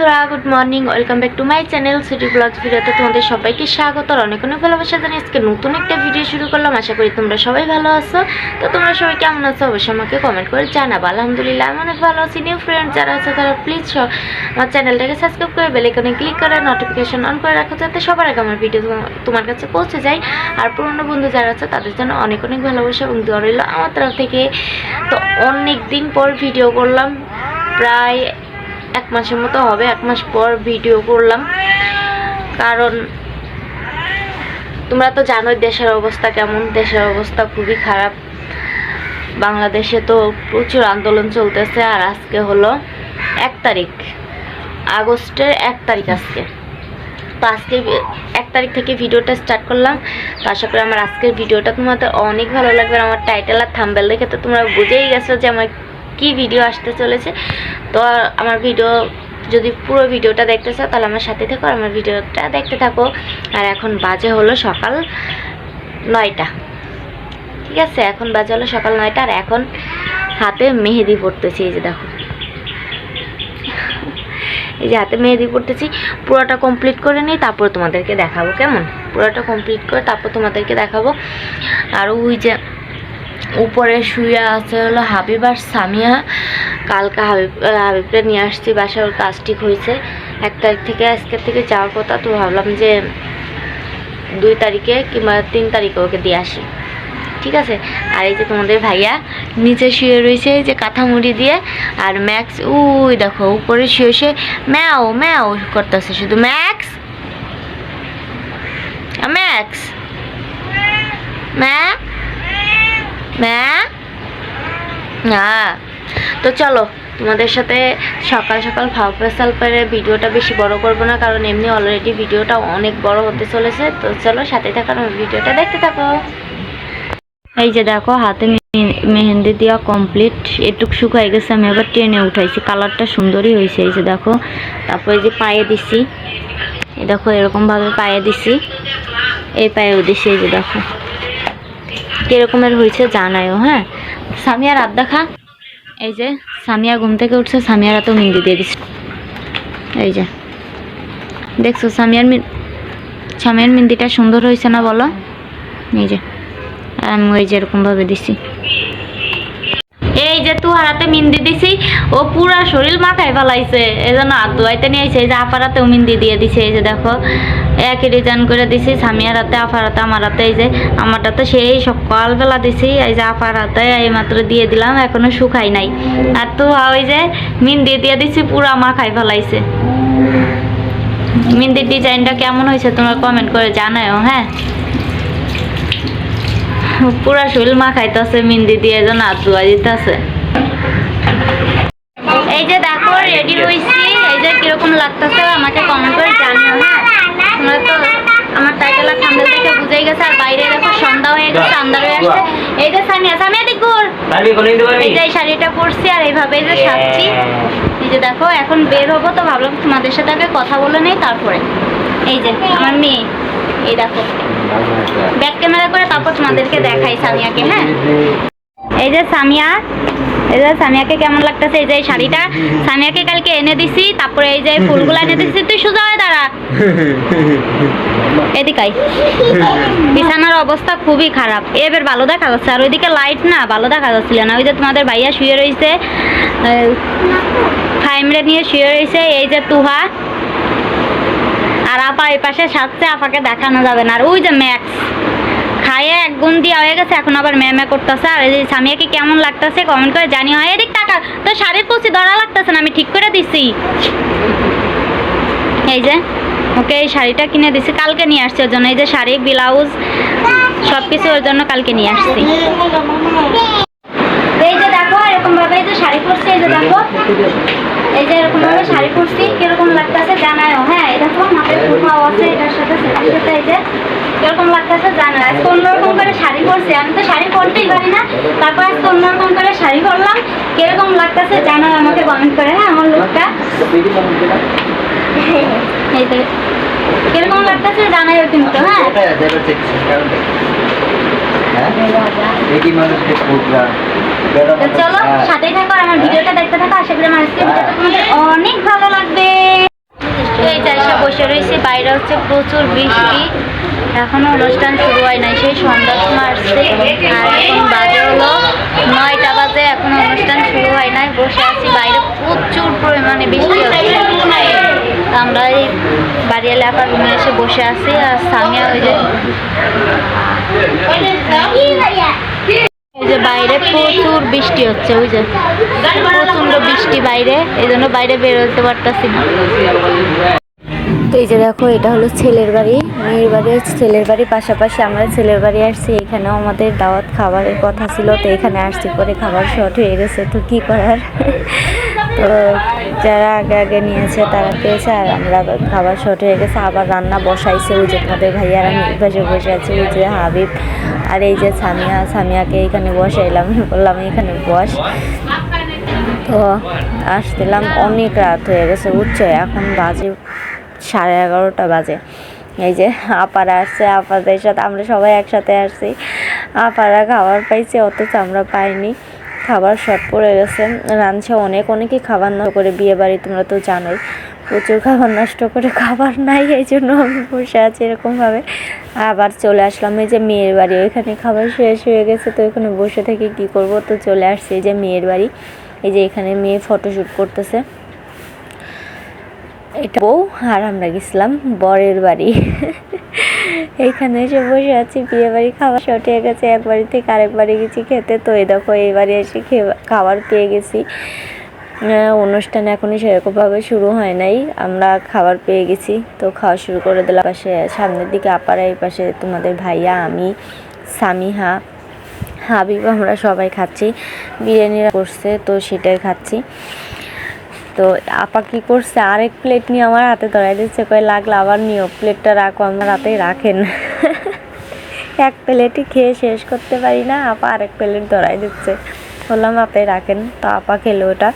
বন্ধুরা good morning welcome back to my channel city blogs ভিডিওতে তোমাদের সবাইকে স্বাগত আর অনেক অনেক ভালোবাসা জানিয়ে আজকে নতুন একটা ভিডিও শুরু করলাম। আশা করি তোমরা সবাই ভালো আছো। তো তোমরা সবাই কেমন আছো? অবশ্যই আমাকে কমেন্ট করে জানাব। আলহামদুলিল্লাহ, আমি অনেক ভালো আছি। নিউ ফ্রেন্ড যারা আছে, তারা প্লিজ আমার চ্যানেলটাকে সাবস্ক্রাইব করে বেলাইকনে ক্লিক করে নোটিফিকেশন অন করে রাখো, যাতে সবার আগে আমার ভিডিও তোমার কাছে পৌঁছে যায়। আর পুরনো বন্ধু যারা আছে, তাদের জন্য অনেক অনেক ভালোবাসা। এবং দোয়া রইল আমার তরফ থেকে। তো অনেক দিন পর ভিডিও করলাম। প্রায় এক মাসের মতো হবে, এক মাস পর ভিডিও করলাম। কারণ তোমরা তো জানোই দেশের অবস্থা কেমন, দেশের অবস্থা খুবই খারাপ। বাংলাদেশে তো প্রচুর আন্দোলন চলতেছে আর আজকে হলো এক তারিখ, আগস্টের এক তারিখ আজকে। তো আজকে এক তারিখ থেকে ভিডিওটা স্টার্ট করলাম। তো আশা করি আমার আজকের ভিডিওটা তোমাদের অনেক ভালো লাগবে। আমার টাইটেল আর থাম্বেল দেখে তো তোমরা বুঝেই গেছো যে আমার কি ভিডিও আসতে চলেছে, তো আমার ভিডিও যদি পুরো ভিডিওটা দেখতে চাও, তাহলে আমার সাথে থেকো আমার ভিডিওটা দেখতে থাকো। আর এখন বাজে হলো সকাল নয়টা। ঠিক আছে, এখন বাজে হলো সকাল নয়টা, আর এখন হাতে মেহেদি পড়তেছি এই যে দেখো। এই যে হাতে মেহেদি পড়তেছি পুরোটা কমপ্লিট করে নিই, তারপর তোমাদেরকে দেখাবো, কেমন? পুরোটা কমপ্লিট করে তারপর তোমাদেরকে দেখাবো। আর ওই যে উপরে শুয়ে আছে হলো হাবিব আর সামিয়া। কালকে হাবিব আহ, হাবিবটা নিয়ে আসছি বাসায় ওর কাজ ঠিক হয়েছে। এক তারিখ থেকে আজকের থেকে যাওয়ার কথা তো ভাবলাম যে দুই তারিখে কিংবা তিন তারিখে ওকে দিয়ে আসি। ঠিক আছে? আর এই যে তোমাদের ভাইয়া নিচে শুয়ে রয়েছে যে কাঁথা মুড়ি দিয়ে। আর ম্যাক্স উই দেখো উপরে শুয়ে শুয়ে ম্যাও ম্যাও করতেছে। শুধু ম্যাক্স? ম্যাক্স? ম্যা হ্যাঁ? তো চলো, তোমাদের সাথে সকাল সকাল ফাও ফেসাল ভিডিওটা বেশি বড় করব না, কারণ এমনি অলরেডি ভিডিওটা অনেক বড় হতে চলেছে। তো চলো, সাথে থাকার ভিডিওটা দেখতে থাকো। এই যে দেখো, হাতে মেহেন্দি দেওয়া কমপ্লিট এটুক শুকাই গেছে, আমি আবার টেনে উঠাইছি। কালারটা সুন্দরই হয়েছে, এই যে দেখো। তারপর যে পায়ে দিছি। এই দেখো, এরকমভাবে পায়ে দিছি। এই পায়েও দিছি এই যে দেখো। কিরকমের হয়েছে জানায়ও হ্যাঁ? সামিয়া রাত দেখা। এই যে, সামিয়া ঘুম থেকে উঠছে, সামিয়ার রাতেও মিন্দি দিয়ে দিচ্ছে। এই যে। দেখছ, সামিয়ার সামিয়ার মিন্দিটা সুন্দর হয়েছে না বলো? এই যে, আর আমি ওই যে এরকমভাবে দিছি। এই যে তুই হারাতে মিন্দি দিছি, ও পুরা শরীর মাথায় ফেলাইছে। এই জন্য হাত ধোয়াইতে নিয়ে এই যে আপারাতেও মিন্দি দিয়ে দিছে, এই যে দেখো। একই ডিজাইন করে দিছি সামিয়ার হাতে আপার হাতে, আমার হাতে, এই যে আমারটা তো সেই সকালবেলা দিছি, এই যে আপার হাতে, এই মাত্র দিয়ে দিলাম, এখনও শুকাই নাই। আর তো ওই যে মিন্দি দিয়ে দিছি, পুরা মাখায় ফেলাইছে। মিন্দির ডিজাইনটা কেমন হয়েছে, তোমরা কমেন্ট করে জানাও হ্যাঁ? পুরা শরীর মাখাইতেছে মিন্দি দিয়ে যেন হাত ধোয়া দিতেছে। এই যে দেখো রেডি হয়েছি এই যে কীরকম লাগতেছে আমাকে কমেন্ট করে জানিও হ্যাঁ? তোমরা তো আমার টাইটেল থাম্বনেল দেখে বুঝেই গেছে আর বাইরে দেখো সন্ধ্যা হয়ে গেছে আন্ধার হয়ে আসছে। এই যে ভাবি কোন দিতে পারবি? এই যে শাড়িটা পরছি আর এইভাবে যে সাজছি। এই যে দেখো এখন বের হব তো ভাবলাম তোমাদের সাথে আগে কথা বলে নেই তারপরে। এই যে আমার মেয়ে। এই দেখো। ব্যাক ক্যামেরা করে তারপর তোমাদেরকে দেখাই সামিয়াকে হ্যাঁ? এই যে সামিয়া, এই যে সামিয়াকে কেমন লাগতেছে এই যে শাড়িটা? সামিয়াকে কালকে এনে দিছি, তারপরে এই যে ফুলগুলো এনে দিছি। তুই সোজা হয়ে দাঁড়া। এদিকাই। বিছানার অবস্থা খুবই খারাপ। এবার ভালো দেখা যাচ্ছে। আর ওইদিকে লাইট না, ভালো দেখা যাচ্ছিল না। ওই যে তোমাদের ভাইয়া শুয়ে রয়েছে ফাইমরে নিয়ে শুয়ে রয়েছে এই যে তুহা। আর আপা এই পাশে সাজছে, আপাকে দেখানো যাবে না। আর ওই যে ম্যাক্স খাইয়ে এক গুণ দিয়ে হয়ে গেছে, এখন আবার ম্যামে করতেছে। আর এই সামিয়াকে কেমন লাগতেছে কমেন্ট করে জানি হয়, এদিক টাকা তো শাড়ির কুচি ধরা লাগতেছে না, আমি ঠিক করে দিছি। এই যে, ওকে এই শাড়িটা কিনে দিছি, কালকে নিয়ে আসছি ওর জন্য। এই যে শাড়ি, ব্লাউজ সব কিছু ওর জন্য কালকে নিয়ে আসছি। এই যে দেখো এরকম ভাবে এই যে শাড়ি পরছি, এই যে দেখো। এই যে এরকম ভাবে শাড়ি পরছি, কীরকম লাগতেছে জানায়ও। হ্যাঁ দেখো, মাথায় সাথে সাথে কীরকম লাগতেছে অন্যরকম করে শাড়ি আমি তো শাড়ি পরতেই পারি না। তারপর অন্যরকম করে শাড়ি পরলাম, কীরকম লাগতেছে আমাকে করে হ্যাঁ আমার কীরকম লাগতেছে জানাইও কিন্তু হ্যাঁ। চলো, সাথেই থাকো আমার ভিডিওটা দেখতে থাকো, আশা করি আমার অনেক ভালো লাগবে। এই বসে রয়েছি, বাইরে হচ্ছে প্রচুর বৃষ্টি। এখনও অনুষ্ঠান শুরু হয় নাই, সেই সন্ধ্যার সময় আসছে। আর এখন বাজে হলো নয়টা বাজে, এখনও অনুষ্ঠান শুরু হয় নাই, বসে আছি। বাইরে প্রচুর পরিমাণে বৃষ্টি হচ্ছে। আমরা এই বাড়ি এলাকার রুমে এসে বসে আছি, আর সামিয়া ওই যে এই যে বাইরে প্রচুর বৃষ্টি হচ্ছে, ওই যে প্রচণ্ড বৃষ্টি বাইরে, এই জন্য বাইরে বের হতে পারতাছি না। তো এই যে দেখো, এটা হলো ছেলের বাড়ি, মেয়ের বাড়ি, ছেলের বাড়ি পাশাপাশি আমরা ছেলের বাড়ি আসছি, এখানেও আমাদের দাওয়াত খাবারের কথা ছিল, তো এখানে আসছি পরে খাবার শর্ট হয়ে গেছে, তো কি করার? তো যারা আগে আগে নিয়েছে তারা পেয়েছে, আর আমরা খাবার শর্ট হয়ে গেছে, আবার রান্না বসাইছে, ওই যে তোমাদের ভাইয়ারা আমি এই বসে আছি, ওই যে হাবিব আর এই যে সামিয়া, সামিয়াকে এখানে এলাম বললাম, এখানে বস। তো আসছিলাম, অনেক রাত হয়ে গেছে উঠছে এখন বাজে সাড়ে এগারোটা বাজে। এই যে আপারা আসছে, আপাদের সাথে আমরা সবাই একসাথে আসছি। আপারা খাবার পাইছে, অথচ আমরা পাইনি। খাবার শর্ট পড়ে গেছে। রাঁধছে অনেক, অনেকই খাবার নষ্ট করে বিয়ে বাড়ি, তোমরা তো জানোই। প্রচুর খাবার নষ্ট করে খাবার নাই, এই জন্য আমি বসে আছি এরকমভাবে। আবার চলে আসলাম, এই যে মেয়ের বাড়ি, ওইখানে খাবার শেষ হয়ে গেছে, তো ওইখানে বসে থেকে কি করব? তো চলে আসছি এই যে মেয়ের বাড়ি। এই যে এখানে মেয়ে ফটোশ্যুট করতেছে। এটা বউ আর আমরা গেছিলাম বরের বাড়ি। এইখানে এসে বসে আছি, বিয়ে বাড়ি খাওয়া শর্ট হয়ে গেছে, এক বাড়ি থেকে আরেক বাড়ি গেছি খেতে। তো এই দেখো, এই বাড়ি এসে খাবার পেয়ে গেছি। অনুষ্ঠান এখনই সেরকমভাবে শুরু হয় নাই, আমরা খাবার পেয়ে গেছি। তো খাওয়া শুরু করে দিলাম। পাশে, সামনের দিকে আপারা এই পাশে তোমাদের ভাইয়া, আমি, সামিহা, হাবিব, আমরা সবাই খাচ্ছি। বিরিয়ানিরা করছে, তো সেটাই খাচ্ছি। তো আপা কি করছে? আরেক প্লেট নিয়ে আমার হাতে ধরাই দিচ্ছে। কয়, লাগল, আবার নিও। প্লেটটা রাখো, আমার হাতেই রাখেন। এক প্লেটই খেয়ে শেষ করতে পারি না। আপা আরেক প্লেট ধরাই দিচ্ছে। বললাম আপনি রাখেন। তো আপা খেলো ওটা।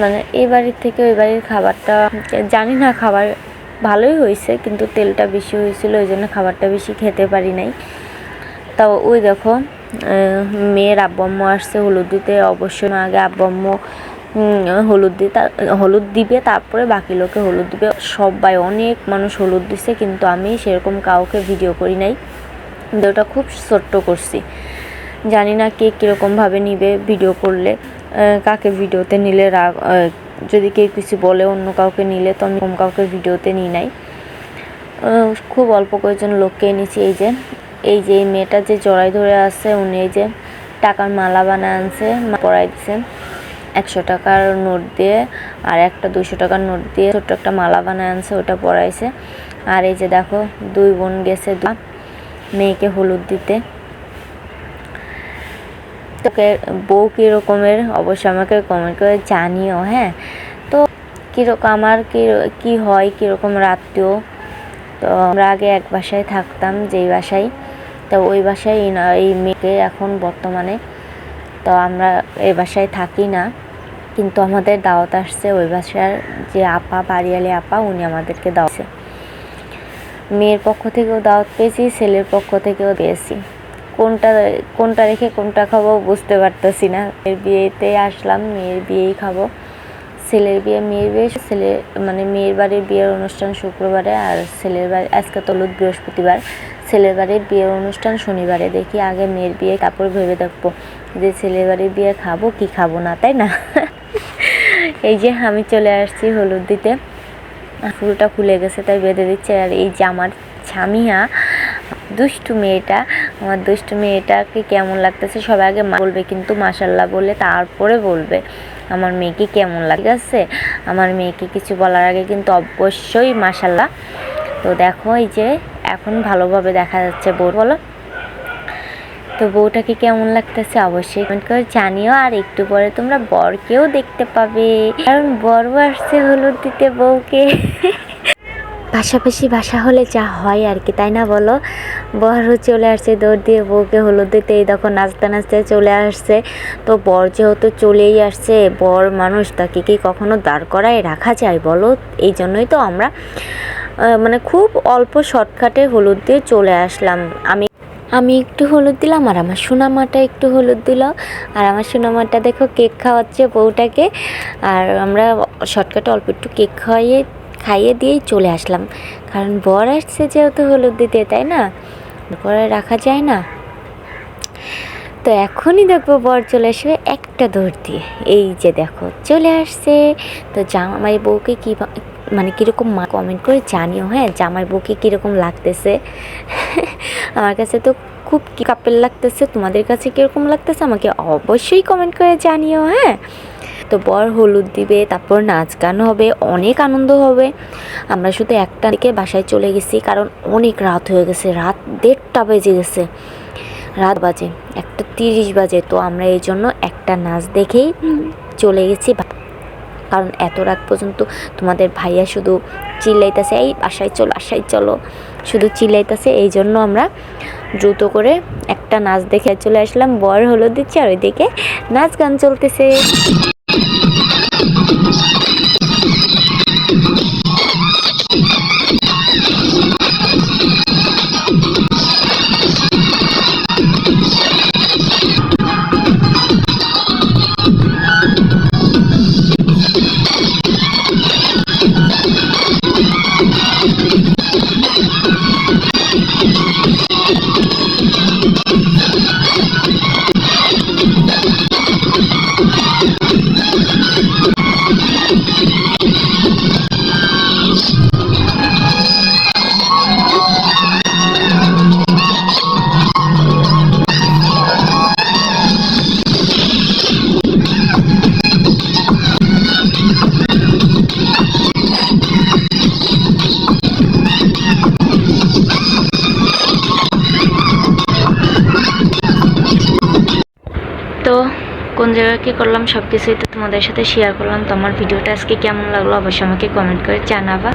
মানে এই বাড়ির থেকে ওই বাড়ির খাবারটা, জানি না, খাবার ভালোই হয়েছে, কিন্তু তেলটা বেশি হয়েছিল, ওই জন্য খাবারটা বেশি খেতে পারি নাই। তাও ওই দেখো মেয়ের আব্বাম্মু আসছে, হলুদ দিতে। অবশ্যই আগে আব্বাম্মু হলুদ দিতে হলুদ দিবে, তারপরে বাকি লোকে হলুদ দিবে। সবাই, অনেক মানুষ হলুদ দিছে, কিন্তু আমি সেরকম কাউকে ভিডিও করি নাই। ওটা খুব ছোট্ট করছি। জানি না কে কীরকমভাবে নিবে ভিডিও করলে কাকে ভিডিওতে নিলে রাগ যদি কেউ কিছু বলে অন্য কাউকে নিলে তো আমি কাউকে ভিডিওতে নিই নাই। খুব অল্প কয়েকজন লোককে এনেছি, এই যে এই যে মেয়েটা যে জড়াই ধরে আছে, উনি এই যে টাকার মালা বানায় আনছে, মা পরাই দিছে। একশো টাকার নোট দিয়ে আর একটা দুশো টাকার নোট দিয়ে ছোট্ট একটা মালা বানায় আনছে, ওটা পরাইছে। আর এই যে দেখো, দুই বোন গেছে মেয়েকে হলুদ দিতে। তোকে বউ কী রকমের অবশ্যই আমাকে কমেন্ট করে জানিও হ্যাঁ? তো কীরকম আমার কী কী হয়, কীরকম রাত্রেও? তো আমরা আগে এক বাসায় থাকতাম, যেই বাসায়। তো ওই বাসায় এই মেয়েকে এখন বর্তমানে তো আমরা এই বাসায় থাকি না। কিন্তু আমাদের দাওয়াত আসছে ওই বাসার যে আপা, বাড়িয়ালি আপা, উনি আমাদেরকে দাওয়াছে মেয়ের পক্ষ থেকেও দাওয়াত পেয়েছি, ছেলের পক্ষ থেকেও পেয়েছি। কোনটা কোনটা রেখে কোনটা খাব বুঝতে পারতেছি না। মেয়ের বিয়েতে আসলাম, মেয়ের বিয়েই খাব। ছেলের বিয়ে, মেয়ের বিয়ে, ছেলে মানে মেয়ের বাড়ির বিয়ের অনুষ্ঠান শুক্রবারে আর ছেলের বাড়ি, আজকে তলুদ বৃহস্পতিবার। ছেলের বাড়ির বিয়ের অনুষ্ঠান শনিবারে, দেখি আগে মেয়ের বিয়ে, তারপর ভেবে দেখব। যে ছেলে বাড়ির বিয়ে খাব, কি খাব না, তাই না? এই যে আমি চলে আসছি হলুদ দিতে। ফুলটা খুলে গেছে, তাই বেঁধে দিচ্ছে। আর এই যে আমার ছামিয়া, দুষ্টু মেয়েটা, আমার দুষ্টু মেয়েটাকে কেমন লাগতেছে সবাই আগে বলবে, কিন্তু মাসাল্লাহ বলে তারপরে বলবে। আমার মেয়েকে কেমন লাগে, ঠিক আছে? আমার মেয়েকে কিছু বলার আগে কিন্তু অবশ্যই মাসাল্লাহ তো দেখো, এই যে এখন ভালোভাবে দেখা যাচ্ছে বউ বলো। তো বউটাকে কেমন লাগতেছে অবশ্যই কমেন্ট করে জানিও। আর একটু পরে তোমরা বরকেও দেখতে পাবে। কারণ বরও আসছে হলুদ দিতে বউকে। পাশাপাশি বাসা হলে যা হয় আর কি, তাই না বলো? বরও চলে আসছে দৌড় দিয়ে, বউকে হলুদ দিতে এই দেখো নাচতে নাচতে চলে আসছে। তো বর যেহেতু চলেই আসছে, বর মানুষ তাকে কি কখনো দাঁড় করায় রাখা যায় বলো? এই জন্যই তো আমরা মানে খুব অল্প শর্টকাটে হলুদ দিয়ে চলে আসলাম। আমি আমি একটু হলুদ দিলাম আর আমার সোনামাটা একটু হলুদ দিল। আর আমার সোনামাটা দেখো কেক খাওয়াচ্ছে বউটাকে। আর আমরা শর্টকাটে অল্প একটু কেক খাইয়ে খাইয়ে দিয়েই চলে আসলাম। কারণ বর আসছে যেহেতু হলুদ দিতে, তাই না? পরে রাখা যায় না। তো এখনই দেখব বর চলে আসবে একটা দৌড় দিয়ে। এই যে দেখো, চলে আসছে। তো জামা জামাই বউকে কী মানে কীরকম মা কমেন্ট করে জানিও হ্যাঁ? জামাই বউকে কীরকম লাগতেছে? আমার কাছে তো খুব কি কাপেল লাগতেছে তোমাদের কাছে কীরকম লাগতেছে? আমাকে অবশ্যই কমেন্ট করে জানিও হ্যাঁ? তো বর হলুদ দিবে তারপর নাচ গান হবে অনেক আনন্দ হবে। আমরা শুধু একটা দিকে বাসায় চলে গেছি কারণ অনেক রাত হয়ে গেছে রাত দেড়টা বেজে গেছে। রাত বাজে একটা তিরিশ বাজে তো আমরা এই জন্য একটা নাচ দেখেই চলে গেছি কারণ এত রাত পর্যন্ত তোমাদের ভাইয়া শুধু চিল্লাইতেছে, এই আশায় চলো আশায় চলো। শুধু চিল্লাইতেছে, এই জন্য আমরা দ্রুত করে একটা নাচ দেখে চলে আসলাম। বর হলো দিচ্ছে আর ওইদিকে নাচ গান চলতেছে। কোন জায়গায় কী করলাম সব কিছুই তো তোমাদের সাথে শেয়ার করলাম। তো আমার ভিডিওটা আজকে কেমন লাগল অবশ্যই আমাকে কমেন্ট করে জানাবা।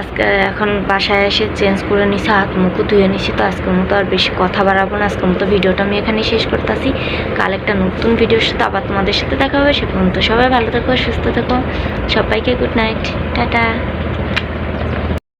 আজকে এখন বাসায় এসে চেঞ্জ করে নিছি, হাত মুখও ধুয়ে নিছি, তো আজকের মতো আর বেশি কথা বাড়াবো না। আজকের মতো ভিডিওটা আমি এখানে শেষ করতেছি। কাল একটা নতুন ভিডিওর সাথে আবার তোমাদের সাথে দেখা হবে। সে পর্যন্ত সবাই ভালো থেকো, সুস্থ থেকো। সবাইকে গুড নাইট টাটা।